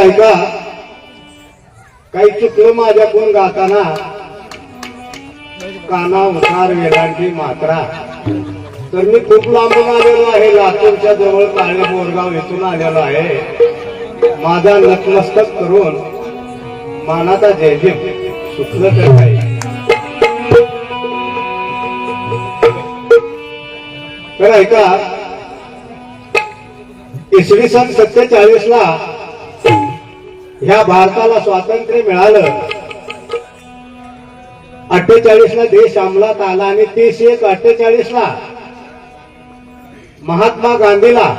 ऐका. काही चुकलं माझ्याकडून गाताना? काना उतार वेलांची मात्रा. तर मी खूप लांबून आलेलो आहे लातूरच्या जवळ काळे बोरगाव येथून आलेलो आहे. माझा नतमस्तक करून मानाचा जय जय. सुचलं तर काही. तर ऐका इसवी सन सत्तेचाळीस ला ह्या भारताला स्वातंत्र्य मिळालं. अठ्ठेचाळीस ला देश अंमलात आला आणि तीस एक अठ्ठेचाळीस ला महात्मा गांधीला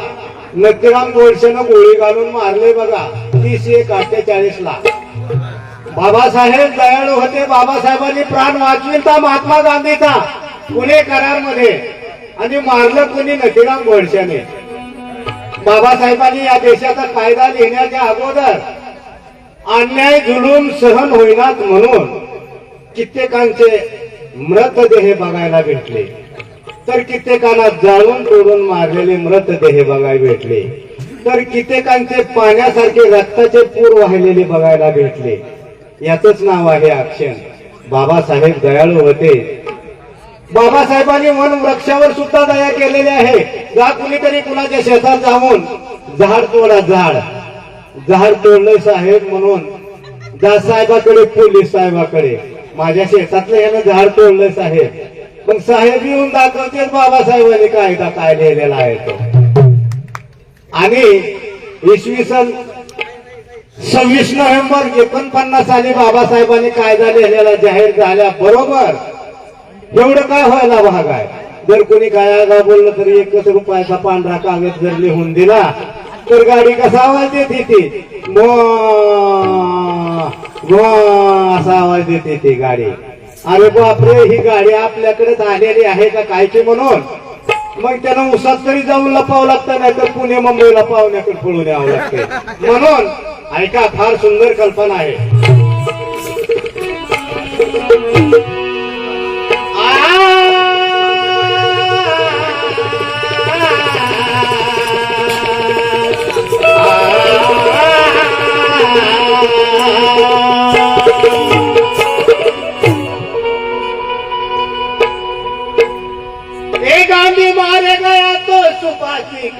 नथीराम गोडसेनं गोळी घालून मारले बघा तीस एक अठ्ठेचाळीस ला बाबासाहेब दयाळू होते बाबासाहेबांनी प्राण वाचविता महात्मा गांधीचा पुणे करारमध्ये आणि मारलं कुणी? नथीराम गोडसेने. बाबासाहेबांनी या देशाचा कायदा लिहिण्याच्या अगोदर अन्याय जुलूम सहन होईनात म्हणून कित्येकांचे मृतदेह बघायला भेटले. तर कित्येकांना जाळून तोडून मारलेले मृतदेह बघायला भेटले. तर कित्येकांचे पाण्यासारखे रक्ताचे पूर वाहिलेले बघायला भेटले. याच नाव आहे अक्षण बाबासाहेब दयाळू होते. बाबासाहेबांनी वन वृक्षावर सुद्धा दया केलेली आहे. जा कुणीतरी कुणाच्या शेतात जाऊन झाड तोडा झाड. जहार तोडलंय साहेब म्हणून. जा साहेबाकडे पोलीस साहेबाकडे. माझ्या शेतातलं यानं झाड तोडलंय साहेब. पण साहेब येऊन दाखवते बाबासाहेबांनी कायदा काय लिहिलेला आहे तो. आणि इसवी सन सव्वीस नोव्हेंबर एकोणपन्नास साली बाबासाहेबांनी कायदा लिहिलेला जाहीर झाल्या बरोबर? एवढं काय व्हायला भाग आहे जर कोणी काय बोललं तरी एकच रुपयाचा पांढरा कागद जर लिहून दिला तर गाडी कसा आवाज देते ती. मो मो असा आवाज देते ती गाडी. अरे बापरे ही गाडी आपल्याकडेच आलेली आहे का कायची म्हणून? मग त्यानं उसात तरी जाऊन लपावं लागतं नाही तर पुणे मुंबईला पाहुण्याकडे पळून यावं लागते. म्हणून ऐका फार सुंदर कल्पना आहे.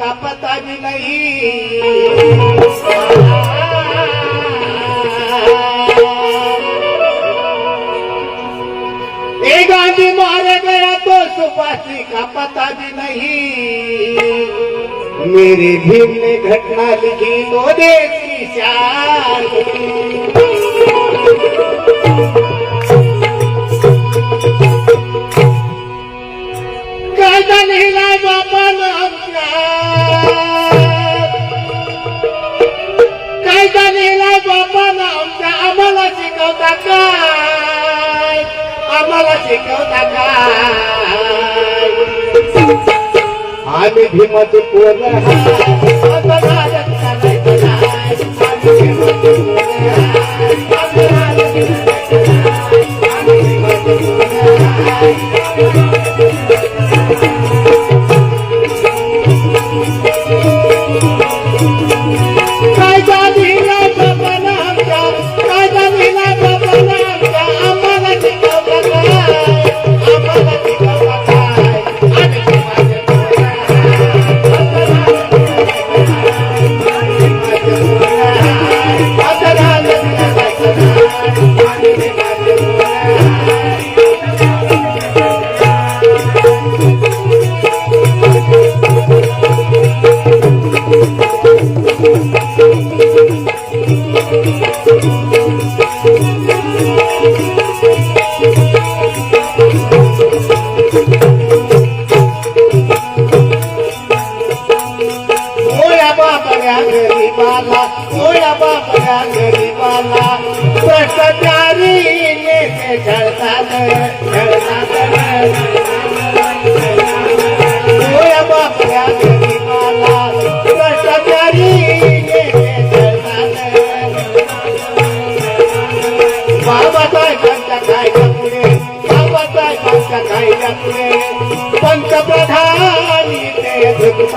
का पता भी नहीं. ए गांधी मारे गया तो सुपासी का पता भी नहीं. मेरे भीम ने घटना लिखी तो देश की शान কেউ তাকায় আমার আছে কেউ আমি ভীমতি পুরা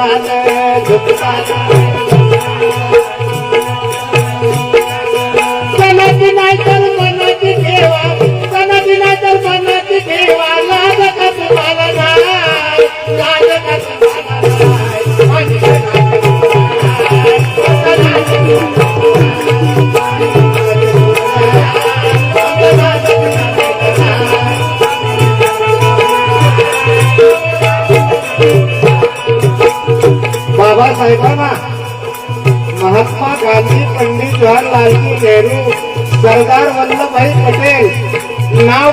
ते झुकतात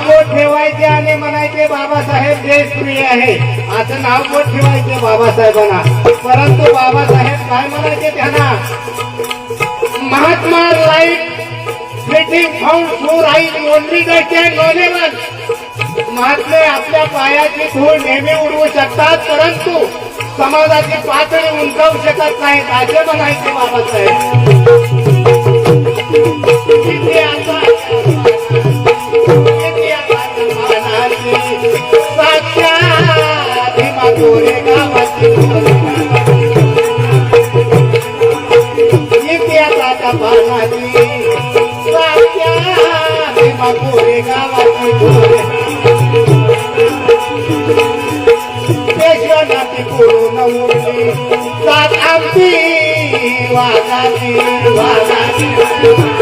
नाव ठेवायचे आणि म्हणायचे बाबासाहेब देशप्रिय आहे. असं नाव बोट ठेवायचे बाबासाहेबांना. परंतु बाबासाहेब काय म्हणायचे त्यांना? Mahatma light fitting found so right only the knowable महात्मे आपल्या पायाची धूळ नेहमी उडवू शकतात परंतु समाजाची पातळी उंचावू शकत नाहीत असे म्हणायचे बाबासाहेब. Thank you.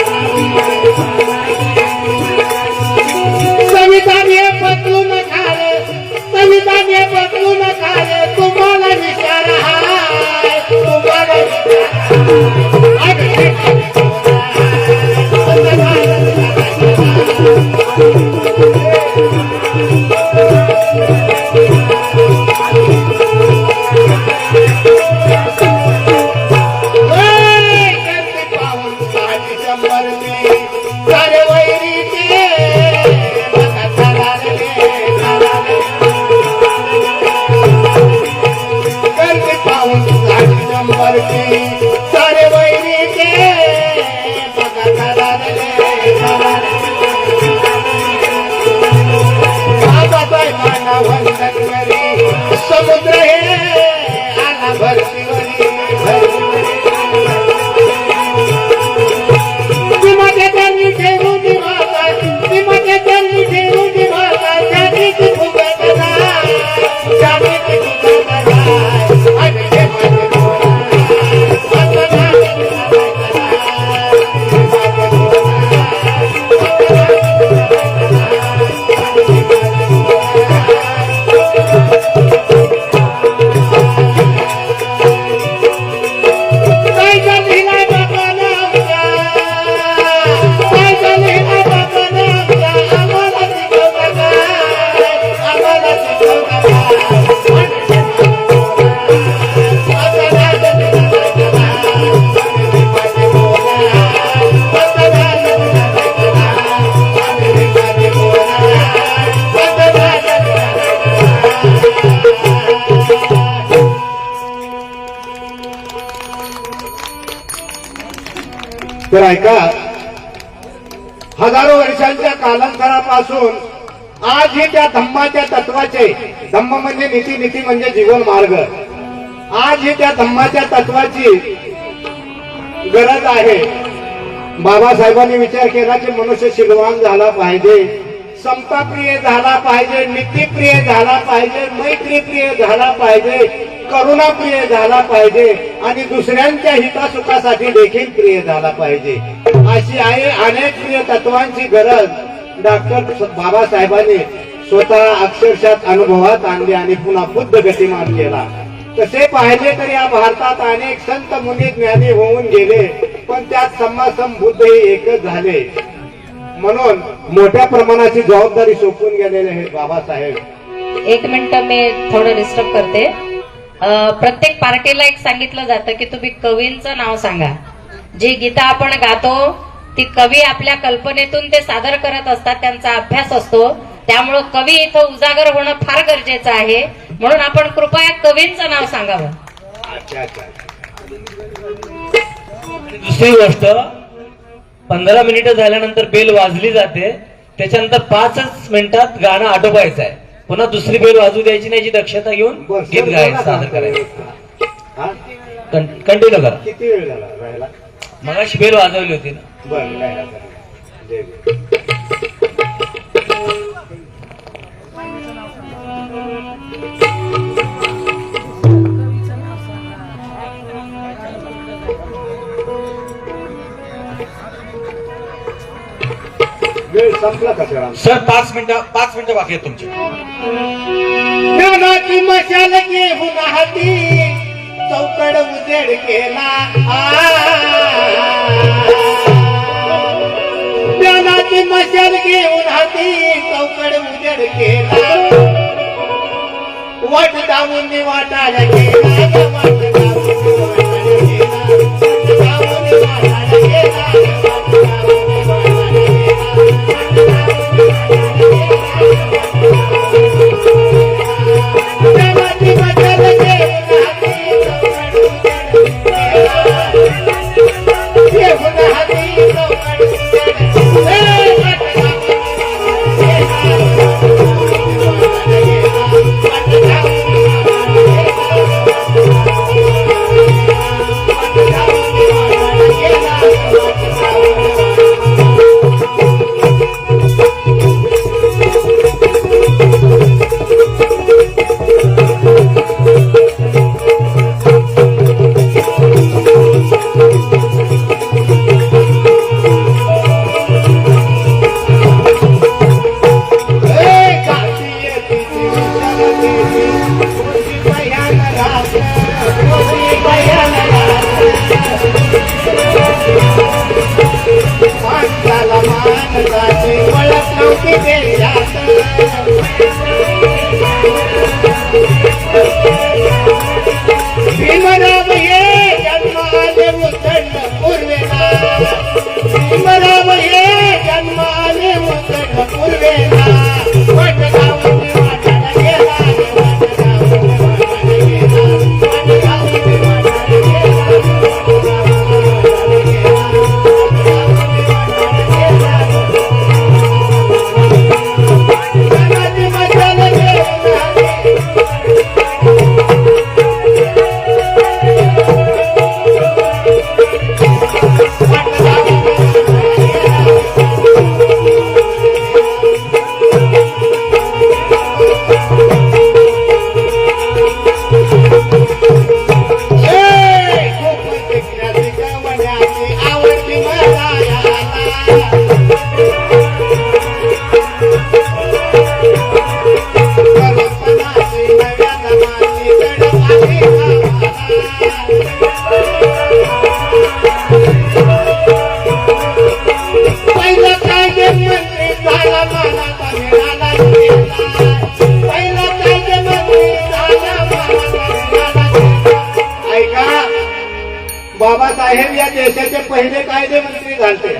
तर ऐका हजारो वर्षांच्या कालांतरापासून आज हे त्या धम्माच्या तत्वाचे धम्म म्हणजे नीती नीती म्हणजे जीवन मार्ग. आज ही त्या धम्माच्या तत्वाची गरज आहे. बाबासाहेबांनी विचार केला की मनुष्य शिलवान झाला पाहिजे समताप्रिय झाला पाहिजे नीतीप्रिय झाला पाहिजे मैत्रीप्रिय झाला पाहिजे. करुणाप्रिय झाला पाहिजे आणि दुसऱ्यांच्या हितासुखासाठी देखील प्रिय झाला पाहिजे. अशी आहे अनेक प्रिय तत्वांची गरज डॉक्टर बाबासाहेबांनी स्वतः अक्षरशात अनुभवात आणली आणि पुन्हा बुद्ध गतिमान केला. तसे पाहिले तर या भारतात अनेक संत मुनी ज्ञानी होऊन गेले पण त्यात समासम बुद्ध हे एकच झाले. म्हणून मोठ्या प्रमाणाची जबाबदारी सोपून गेलेले हे बाबासाहेब. एक मिनिट मी थोडं डिस्टर्ब करते. प्रत्येक पार्टीला एक सांगितलं जातं की तुम्ही कवींचं नाव सांगा. जी गीता आपण गातो ती कवी आपल्या कल्पनेतून ते सादर करत असतात त्यांचा अभ्यास असतो. त्यामुळं कवी इथं उजागर होणं फार गरजेचं आहे. म्हणून आपण कृपया कवींचं नाव सांगावं. दुसरी गोष्ट पंधरा मिनिटं झाल्यानंतर बेल वाजली जाते. त्याच्यानंतर पाचच मिनिटात गाणं आटोपायचं आहे. पुन्हा दुसरी बेल वाजू द्यायची नाही याची दक्षता घेऊन गीत गायचं सादर. करायचं? कंटिन्यू करा. किती वेळ झाला मगाशी बेल वाजवली होती ना. वेळ संपला का सर सर पाच मिनिटं पाच मिनिटं बाकी आहेत तुमची. ज्ञानाची मशाल घेऊन हाती चौकड उजेड केला ज्ञानाची मशाल घेऊन हाती चौकड उजेड केला. वाट दावून वाटायला गेला. पहिले कायदे मंत्री झाले